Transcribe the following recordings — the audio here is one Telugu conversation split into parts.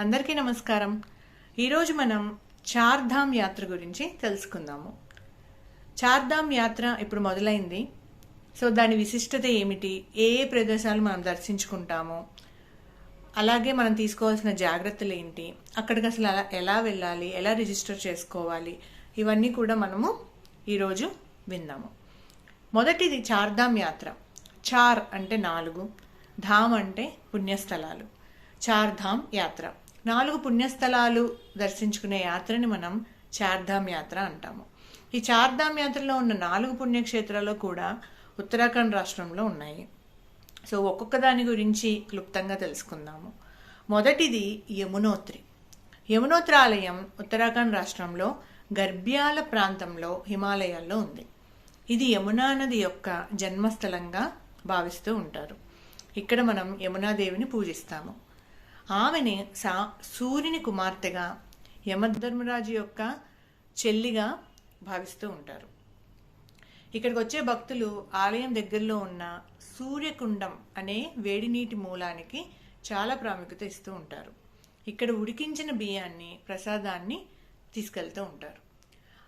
అందరికీ నమస్కారం. ఈరోజు మనం చార్ధామ్ యాత్ర గురించి తెలుసుకుందాము. చార్ధామ్ యాత్ర ఇప్పుడు మొదలైంది. సో దాని విశిష్టత ఏమిటి? ఏ ఏ ప్రదేశాలు మనం దర్శించుకుంటాము? అలాగే మనం తీసుకోవాల్సిన జాగ్రత్తలు ఏంటి? అక్కడికి అసలు ఎలా ఎలా వెళ్ళాలి? ఎలా రిజిస్టర్ చేసుకోవాలి? ఇవన్నీ కూడా మనము ఈరోజు విందాము. మొదటిది చార్ధామ్ యాత్ర. చార్ అంటే నాలుగు ధామ్ అంటే పుణ్యస్థలాలు. చార్ధామ్ యాత్ర. నాలుగు పుణ్యస్థలాలు దర్శించుకునే యాత్రని మనం చార్ధామ్ యాత్ర అంటాము. ఈ చార్ధామ్ యాత్రలో ఉన్న నాలుగు పుణ్యక్షేత్రాలు కూడా ఉత్తరాఖండ్ రాష్ట్రంలో ఉన్నాయి. సో ఒక్కొక్క దాని గురించి క్లుప్తంగా తెలుసుకుందాము. మొదటిది యమునోత్రి. యమునోత్రి ఆలయం ఉత్తరాఖండ్ రాష్ట్రంలో గర్భ్యాల ప్రాంతంలో హిమాలయాల్లో ఉంది. ఇది యమునా నది యొక్క జన్మస్థలంగా భావిస్తూ ఉంటారు. ఇక్కడ మనం యమునాదేవిని పూజిస్తాము. ఆమెని సా సూర్యుని కుమార్తెగా యమధర్మరాజు యొక్క చెల్లిగా భావిస్తూ ఉంటారు. ఇక్కడికి వచ్చే భక్తులు ఆలయం దగ్గరలో ఉన్న సూర్యకుండం అనే వేడి నీటి మూలానికి చాలా ప్రాముఖ్యత ఇస్తూ ఉంటారు. ఇక్కడ ఉడికించిన బియ్యాన్ని ప్రసాదాన్ని తీసుకెళ్తూ ఉంటారు.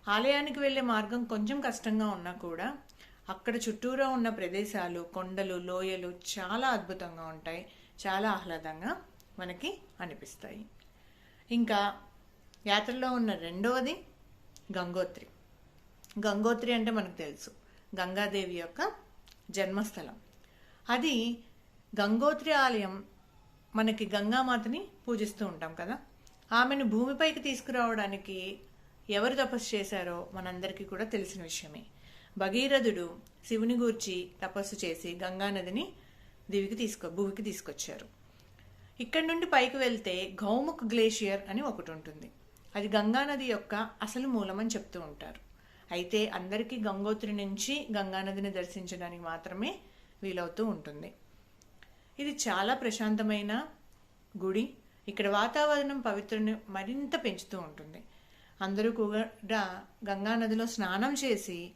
ఆలయానికి వెళ్ళే మార్గం కొంచెం కష్టంగా ఉన్నా కూడా అక్కడ చుట్టూరా ఉన్న ప్రదేశాలు కొండలు లోయలు చాలా అద్భుతంగా ఉంటాయి చాలా ఆహ్లాదంగా మనకి అనిపిస్తాయి. ఇంకా యాత్రలో ఉన్న రెండవది గంగోత్రి. గంగోత్రి అంటే మనకు తెలుసు. గంగాదేవి యొక్క జన్మస్థలం. అది గంగోత్రి ఆలయం మనకి గంగామాతని పూజిస్తూ ఉంటాం కదా. ఆమెను భూమిపైకి తీసుకురావడానికి ఎవరు తపస్సు చేశారో మనందరికీ కూడా తెలిసిన విషయమే. భగీరథుడు శివుని గూర్చి తపస్సు చేసి గంగానదిని దివికి తీసుకో భూమికి తీసుకొచ్చారు. ఇక్కడ నుండి పైకి వెళ్తే గౌముఖ్ గ్లేషియర్ అని ఒకటి ఉంటుంది. అది గంగానది యొక్క అసలు మూలమని చెప్తూ ఉంటారు. అయితే అందరికీ గంగోత్రి నుంచి గంగానదిని దర్శించడానికి మాత్రమే వీలవుతూ ఉంటుంది. ఇది చాలా ప్రశాంతమైన గుడి. ఇక్కడ వాతావరణం పవిత్రని మరింత పెంచుతూ ఉంటుంది. అందరూ కూడా గంగానదిలో స్నానం చేసి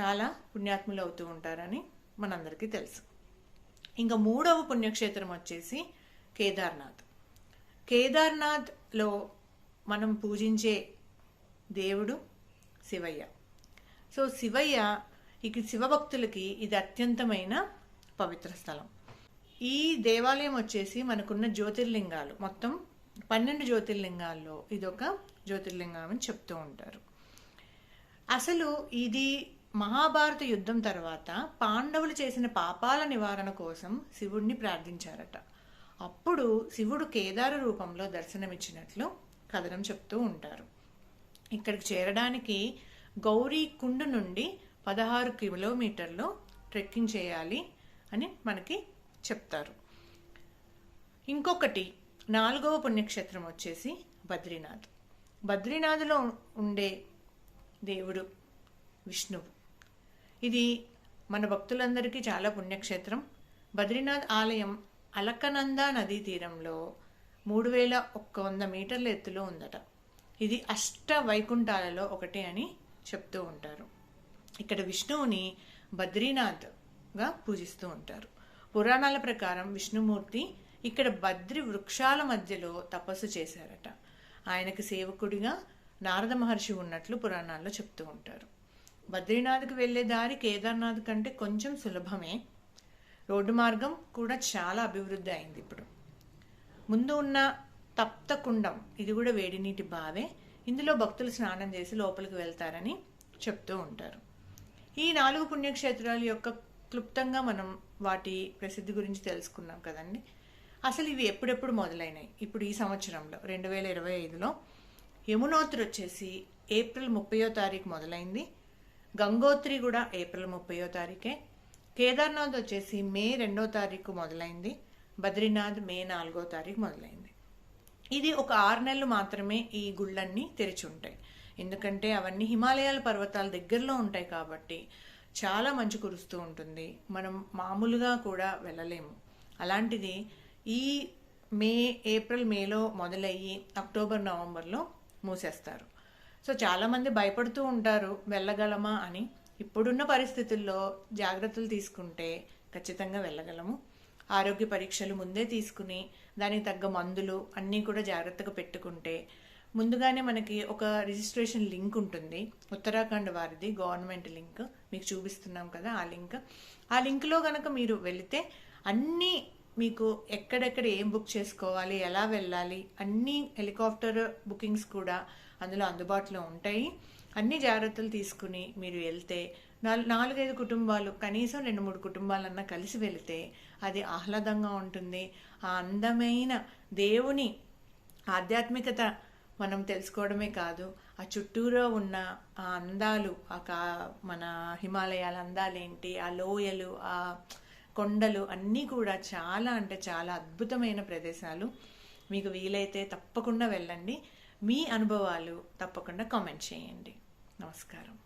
చాలా పుణ్యాత్ములు అవుతూ ఉంటారని మనందరికీ తెలుసు. ఇంకా మూడవ పుణ్యక్షేత్రం వచ్చేసి కేదార్నాథ్. కేదార్నాథ్లో మనం పూజించే దేవుడు శివయ్య. సో శివయ్య ఇక శివభక్తులకి ఇది అత్యంతమైన పవిత్ర స్థలం. ఈ దేవాలయం వచ్చేసి మనకున్న జ్యోతిర్లింగాలు. మొత్తం పన్నెండు జ్యోతిర్లింగాల్లో ఇదొక జ్యోతిర్లింగం అని చెప్తూ ఉంటారు. అసలు ఇది మహాభారత యుద్ధం తర్వాత పాండవులు చేసిన పాపాల నివారణ కోసం శివుణ్ణి ప్రార్థించారట. అప్పుడు శివుడు కేదార రూపంలో దర్శనమిచ్చినట్లు కథనం చెప్తూ ఉంటారు. ఇక్కడికి చేరడానికి గౌరీ కుండు నుండి పదహారు కిలోమీటర్లు ట్రెక్కింగ్ చేయాలి అని మనకి చెప్తారు. ఇంకొకటి నాలుగవ పుణ్యక్షేత్రం వచ్చేసి బద్రీనాథ్. బద్రీనాథ్లో ఉండే దేవుడు విష్ణువు. ఇది మన భక్తులందరికీ చాలా పుణ్యక్షేత్రం. బద్రీనాథ్ ఆలయం అలకనంద నదీ తీరంలో మూడు వేల ఒక్క వంద మీటర్ల ఎత్తులో ఉందట. ఇది అష్ట వైకుంఠాలలో ఒకటి అని చెప్తూ ఉంటారు. ఇక్కడ విష్ణువుని బద్రీనాథ్గా పూజిస్తూ ఉంటారు. పురాణాల ప్రకారం విష్ణుమూర్తి ఇక్కడ బద్రి వృక్షాల మధ్యలో తపస్సు చేశారట. ఆయనకు సేవకుడిగా నారద మహర్షి ఉన్నట్లు పురాణాల్లో చెప్తూ ఉంటారు. బద్రీనాథ్కి వెళ్ళే దారి కేదార్నాథ్ కంటే కొంచెం సులభమే. రోడ్డు మార్గం కూడా చాలా అభివృద్ధి అయింది ఇప్పుడు. ముందు ఉన్న తప్త కుండం ఇది కూడా వేడి నీటి బావే. ఇందులో భక్తులు స్నానం చేసి లోపలికి వెళ్తారని చెప్తూ ఉంటారు. ఈ నాలుగు పుణ్యక్షేత్రాల యొక్క క్లుప్తంగా మనం వాటి ప్రసిద్ధి గురించి తెలుసుకున్నాం కదండి. అసలు ఇవి ఎప్పుడెప్పుడు మొదలైనాయి? ఇప్పుడు ఈ సంవత్సరంలో రెండు వేల ఇరవై ఐదులో. యమునోత్రి వచ్చేసి ఏప్రిల్ ముప్పయో తారీఖు మొదలైంది. గంగోత్రి కూడా ఏప్రిల్ ముప్పయో తారీఖే. కేదార్నాథ్ వచ్చేసి మే రెండో తారీఖు మొదలైంది బద్రీనాథ్ మే నాలుగో తారీఖు మొదలైంది. ఇది ఒక ఆరు నెలలు మాత్రమే ఈ గుళ్ళన్నీ తెరిచి ఉంటాయి. ఎందుకంటే అవన్నీ హిమాలయాల పర్వతాల దగ్గరలో ఉంటాయి కాబట్టి చాలా మంచు కురుస్తూ ఉంటుంది. మనం మామూలుగా కూడా వెళ్ళలేము. అలాంటిది ఈ మే ఏప్రిల్ మేలో మొదలయ్యి అక్టోబర్ నవంబర్లో మూసేస్తారు. సో చాలామంది భయపడుతూ ఉంటారు వెళ్ళగలమా అని. ఇప్పుడున్న పరిస్థితుల్లో జాగ్రత్తలు తీసుకుంటే ఖచ్చితంగా వెళ్ళగలము. ఆరోగ్య పరీక్షలు ముందే తీసుకుని దానికి తగ్గ మందులు అన్నీ కూడా జాగ్రత్తగా పెట్టుకుంటే ముందుగానే మనకి ఒక రిజిస్ట్రేషన్ లింక్ ఉంటుంది. ఉత్తరాఖండ్ వారిది గవర్నమెంట్ లింక్. మీకు చూపిస్తున్నాం కదా ఆ లింక్. ఆ లింక్లో కనుక మీరు వెళితే అన్నీ మీకు ఎక్కడెక్కడ ఏం బుక్ చేసుకోవాలి ఎలా వెళ్ళాలి అన్ని హెలికాప్టర్ బుకింగ్స్ కూడా అందులో అందుబాటులో ఉంటాయి. అన్ని జాగ్రత్తలు తీసుకుని మీరు వెళ్తే నాలుగైదు కుటుంబాలు కనీసం రెండు మూడు కుటుంబాలన్నా కలిసి వెళితే అది ఆహ్లాదంగా ఉంటుంది. ఆ అందమైన దేవుని ఆధ్యాత్మికత మనం తెలుసుకోవడమే కాదు ఆ చుట్టూరా ఉన్న ఆ అందాలు ఆ కా మన హిమాలయాల అందాలేంటి ఆ లోయలు ఆ కొండలు అన్నీ కూడా చాలా అంటే చాలా అద్భుతమైన ప్రదేశాలు. మీకు వీలైతే తప్పకుండా వెళ్ళండి. మీ అనుభవాలు తప్పకుండా కామెంట్ చేయండి. నమస్కారం.